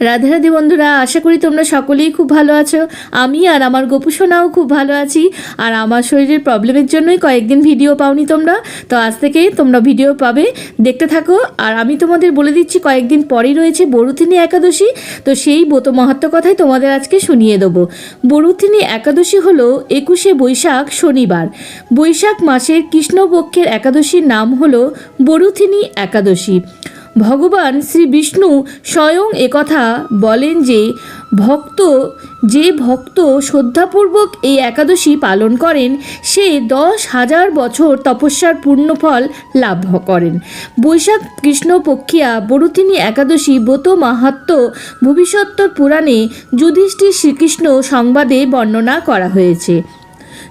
রাধে রাধে বন্ধুরা, আশা করি তোমরা সকলেই খুব ভালো আছো। আমি আর আমার গোপুসোনাও খুব ভালো আছি। আর আমার শরীরের প্রবলেমের জন্যই কয়েকদিন ভিডিও পাওনি তোমরা। তো আজ থেকে তোমরা ভিডিও পাবে, দেখতে থাকো। আর আমি তোমাদের বলে দিচ্ছি, কয়েকদিন পরেই রয়েছে বরুথিনী একাদশী। তো সেই ব্রত মাহাত্ম কথাই তোমাদের আজকে শুনিয়ে দেবো। বরুথিনী একাদশী হলো একুশে বৈশাখ শনিবার। বৈশাখ মাসের কৃষ্ণপক্ষের একাদশীর নাম হলো বরুথিনী একাদশী। ভগবান শ্রী বিষ্ণু স্বয়ং একথা বলেন যে, ভক্ত যে ভক্ত শ্রদ্ধাপূর্বক এই একাদশী পালন করেন, সে দশ হাজার বছর তপস্যার পূর্ণফল লাভ করেন। বৈশাখ কৃষ্ণপক্ষিয়া বরুথিনী একাদশী ব্রত মাহাত্ম ভবিষ্যত্তর পুরাণে যুধিষ্ঠির শ্রীকৃষ্ণ সংবাদে বর্ণনা করা হয়েছে।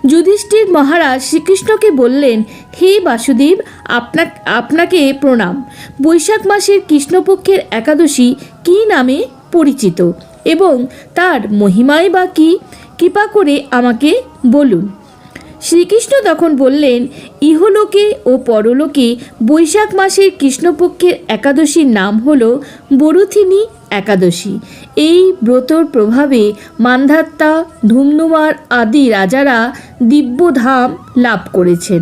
যুধিষ্ঠির মহারাজ শ্রীকৃষ্ণকে বললেন, হে বাসুদেব, আপনা, আপনাকে প্রণাম। বৈশাখ মাসের কৃষ্ণপক্ষের একাদশী কি নামে পরিচিত? এবং তার মহিমায় বা কী? কৃপা করে আমাকে বলুন। শ্রীকৃষ্ণ তখন বললেন, ইহলোকে ও পরলোকে বৈশাখ মাসের কৃষ্ণপক্ষের একাদশীর নাম হল বরুথিনী একাদশী। এই ব্রতর প্রভাবে মান্ধাত্তা, ধুমনুমার আদি রাজারা দিব্যধাম লাভ করেছেন।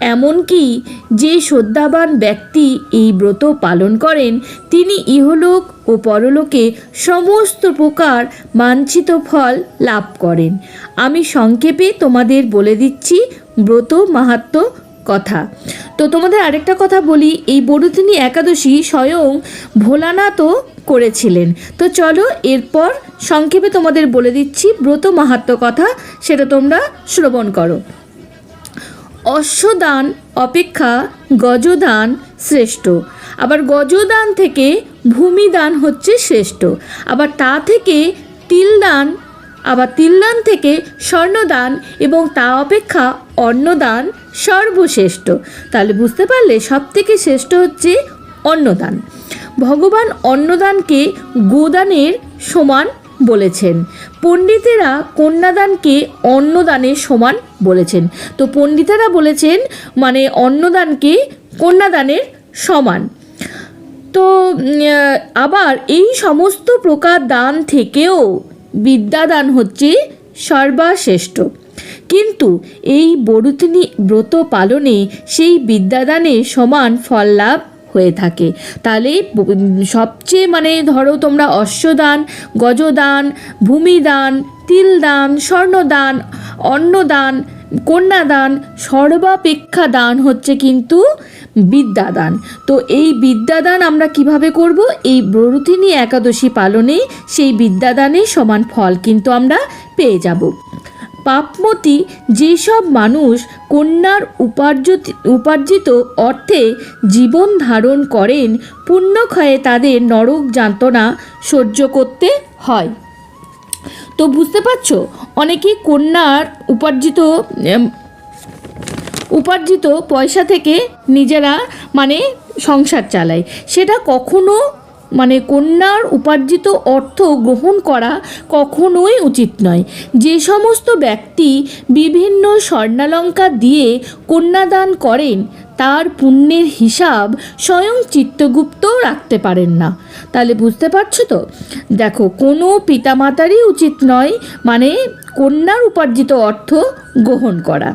এমনকি যে শ্রদ্ধাবান ব্যক্তি এই ব্রত পালন করেন, তিনি ইহলোক ও পরলোকে সমস্ত প্রকার বাঞ্ছিত ফল লাভ করেন। আমি সংক্ষেপে তোমাদের বলে দিচ্ছি ব্রত মাহাত্ম কথা। তো তোমাদের আরেকটা কথা বলি, এই বড়দিনী একাদশী স্বয়ং ভোলানাথও করেছিলেন। তো চলো এরপর সংক্ষেপে তোমাদের বলে দিচ্ছি ব্রত মাহাত্ম কথা, সেটা তোমরা শ্রবণ করো। অশ্বদান অপেক্ষা গজদান শ্রেষ্ঠ। আবার গজদান থেকে ভূমিদান হচ্ছে শ্রেষ্ঠ। আবার তা থেকে তিলদান, আবার তিলদান থেকে স্বর্ণদান এবং তা অপেক্ষা অন্নদান সর্বশ্রেষ্ঠ। তাহলে বুঝতে পারলে সব থেকে শ্রেষ্ঠ হচ্ছে অন্নদান। ভগবান অন্নদানকে গোদানের সমান বলেছেন। পণ্ডিতেরা কন্যাদানকে অন্নদানের সমান বলেছেন। তো পণ্ডিতেরা বলেছেন মানে অন্নদানকে কন্যাদানের সমান। তো আবার এই সমস্ত প্রকার দান থেকেও বিদ্যাদান হচ্ছে সর্বশ্রেষ্ঠ। কিন্তু এই বরুতিনী ব্রত পালনে সেই বিদ্যাদানের সমান ফল লাভ হয়ে থাকে। তাহলে সবচেয়ে মানে ধরো তোমরা অশ্বদান, গজদান, ভূমিদান, তিলদান, স্বর্ণদান, অন্নদান, কন্যাদান সর্বাপেক্ষা দান হচ্ছে কিন্তু বিদ্যাদান। তো এই বিদ্যাদান আমরা কীভাবে করব? এই ব্ররুথিনী একাদশী পালনে সেই বিদ্যাদানের সমান ফল কিন্তু আমরা পেয়ে যাব। পাপমতি যেসব মানুষ কন্যার উপার্জিত উপার্জিত অর্থে জীবন ধারণ করেন, পুণ্যক্ষয়ে তাদের নরক যাতনা সহ্য করতে হয়। তো বুঝতে পারছ? অনেকেই কন্যার উপার্জিত উপার্জিত পয়সা থেকে নিজেরা মানে সংসার চালায়। সেটা কখনো মানে কন্যার উপার্জিত অর্থ গ্রহণ করা কখনোই উচিত নয়। যে সমস্ত ব্যক্তি বিভিন্ন স্বর্ণালঙ্কা দিয়ে কন্যাদান করেন, তার পুণ্যের হিসাব স্বয়ং চিত্তগুপ্ত রাখতে পারেন না। তাহলে বুঝতে পারছ তো? দেখো, কোনো পিতামাতারই উচিত নয় মানে কন্যার উপার্জিত অর্থ গ্রহণ করা।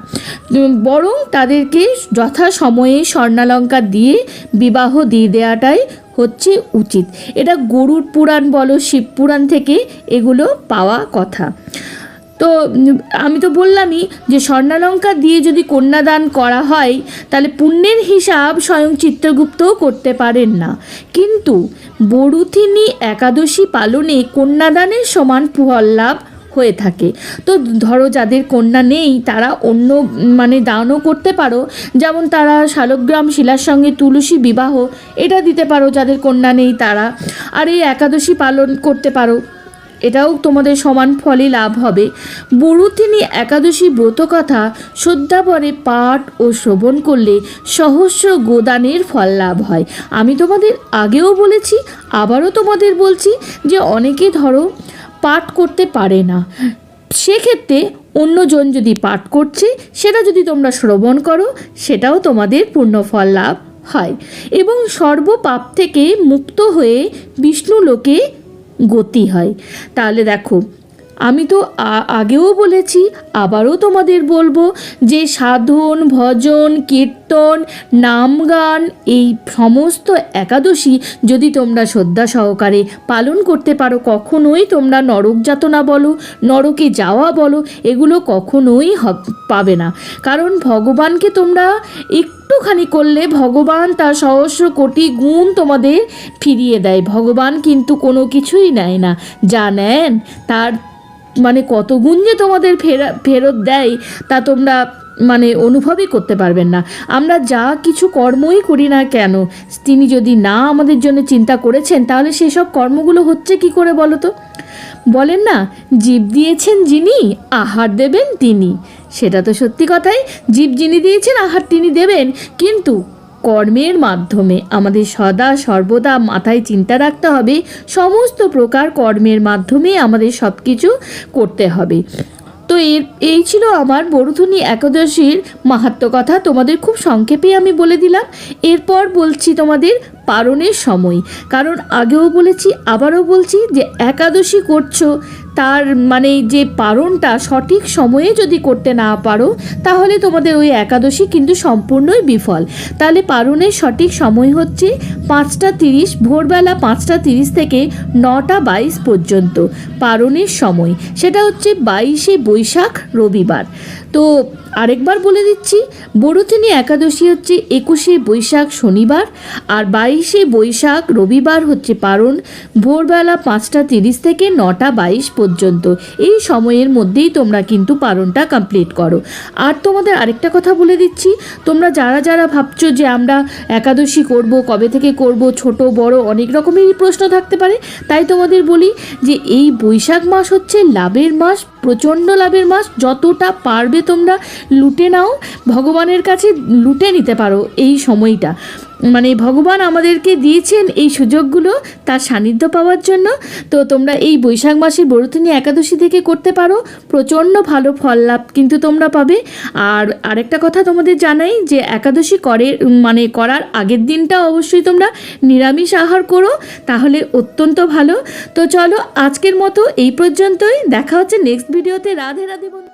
বরং তাদেরকে যথা সময়ে স্বর্ণালঙ্কা দিয়ে বিবাহ দিয়ে দেওয়াটাই হচ্ছে উচিত। এটা গরুর পুরাণ বলো, শিব পুরাণ থেকে এগুলো পাওয়া কথা। তো আমি তো বললামই যে স্বর্ণালঙ্কা দিয়ে যদি কন্যাদান করা হয়, তাহলে পুণ্যের হিসাব স্বয়ং চিত্রগুপ্তও করতে পারেন না। কিন্তু বরুথিনী একাদশী পালনে কন্যাদানের সমান ফল লাভ হয়ে থাকে। তো ধরো যাদের কন্যা নেই, তারা অন্য মানে দানও করতে পারো। যেমন তারা শালগ্রাম শিলার সঙ্গে তুলসী বিবাহ, এটা দিতে পারো যাদের কন্যা নেই তারা। আর এই একাদশী পালন করতে পারো, এটাও তোমাদের সমান ফলই লাভ হবে। বরুথিনী একাদশী ব্রত কথা শ্রদ্ধাভরে পাঠ ও শ্রবণ করলে সহস্র গোদানের ফল লাভ হয়। আমি তোমাদের আগেও বলেছি, আবারও তোমাদের বলছি যে অনেকে ধরো পাঠ করতে পারে না। সেক্ষেত্রে অন্যজন যদি পাঠ করছে, সেটা যদি তোমরা শ্রবণ করো, সেটাও তোমাদের পূর্ণফল লাভ হয়। এবং সর্বপাপ থেকে মুক্ত হয়ে বিষ্ণু লোকে গতি হয়। তাহলে দেখো আমি তো আগেও বলেছি, আবারও তোমাদের বলব যে সাধন, ভজন, কীর্তন, নাম গান, এই সমস্ত একাদশী যদি তোমরা শ্রদ্ধা সহকারে পালন করতে পারো, কখনোই তোমরা নরক যাতনা বলো, নরকে যাওয়া বলো, এগুলো কখনোই পাবে না। কারণ ভগবানকে তোমরা একটুখানি করলে ভগবান তার সহস্র কোটি গুণ তোমাদের ফিরিয়ে দেয়। ভগবান কিন্তু কোনো কিছুই নেয় না। যা নেন তার মানে কত গুণ যে তোমাদের ফেরা, ফেরত দেয় তা তোমরা মানে অনুভবই করতে পারবেন না। আমরা যা কিছু কর্মই করি না কেন, তিনি যদি না আমাদের জন্য চিন্তা করেছেন, তাহলে সেসব কর্মগুলো হচ্ছে কি করে বলো তো? বলেন না, জীব দিয়েছেন যিনি, আহার দেবেন তিনি। সেটা তো সত্যি কথাই, জীব যিনি দিয়েছেন, আহার তিনি দেবেন। কিন্তু কর্মের মাধ্যমে। আমাদের সদা, সর্বদা মাথায় চিন্তা রাখতে হবে, সমস্ত প্রকার কর্মের মাধ্যমে আমাদের সব কিছু করতে হবে। তো এর, এই ছিল আমার বরুধনী একাদশীর মাহাত্ম কথা। তোমাদের খুব সংক্ষেপে আমি বলে দিলাম। এরপর বলছি তোমাদের পারণের সময়। কারণ আগেও বলেছি, আবারও বলছি যে একাদশী করছ, তার মানে যে পারণটা সঠিক সময়ে যদি করতে না পারো, তাহলে তোমাদের ওই একাদশী কিন্তু সম্পূর্ণই বিফল। তাহলে পারণের সঠিক সময় হচ্ছে পাঁচটা তিরিশ, ভোরবেলা পাঁচটা তিরিশ থেকে নটা বাইশ পর্যন্ত পারণের সময়। সেটা হচ্ছে বাইশে বৈশাখ রবিবার। তো আরেকবার বলে দিচ্ছি বড়থিনী একাদশী হচ্ছে একুশে বৈশাখ শনিবার আর বাইশে বৈশাখ রবিবার হচ্ছে পারণ ভোরবেলা পাঁচটা তিরিশ থেকে নটা বাইশ পর্যন্ত। এই সময়ের মধ্যেই তোমরা কিন্তু পারণটা কমপ্লিট করো। আর তোমাদের আরেকটা কথা বলে দিচ্ছি, তোমরা যারা যারা ভাবছ যে আমরা একাদশী করব, কবে থেকে করব, ছোট, বড় অনেক রকমেরই প্রশ্ন থাকতে পারে, তাই তোমাদের বলি যে এই বৈশাখ মাস হচ্ছে লাভের মাস, প্রচণ্ড লাভের মাস, যতটা পারবে তোমরা লুটে নাও, ভগবানের কাছে লুটে নিতে পারো এই সময়টা। মানে ভগবান আমাদেরকে দিয়েছেন এই সুযোগগুলো তার সান্নিধ্য পাওয়ার জন্য। তো তোমরা এই বৈশাখ মাসের বরুথনী একাদশী থেকে করতে পারো, প্রচণ্ড ভালো ফল লাভ কিন্তু তোমরা পাবে। আর আরেকটা কথা তোমাদের জানাই যে একাদশী করে মানে করার আগের দিনটা অবশ্যই তোমরা নিরামিষ আহার করো, তাহলে অত্যন্ত ভালো। তো চলো আজকের মতো এই পর্যন্তই, দেখা হচ্ছে নেক্সট ভিডিওতে রাধে রাধে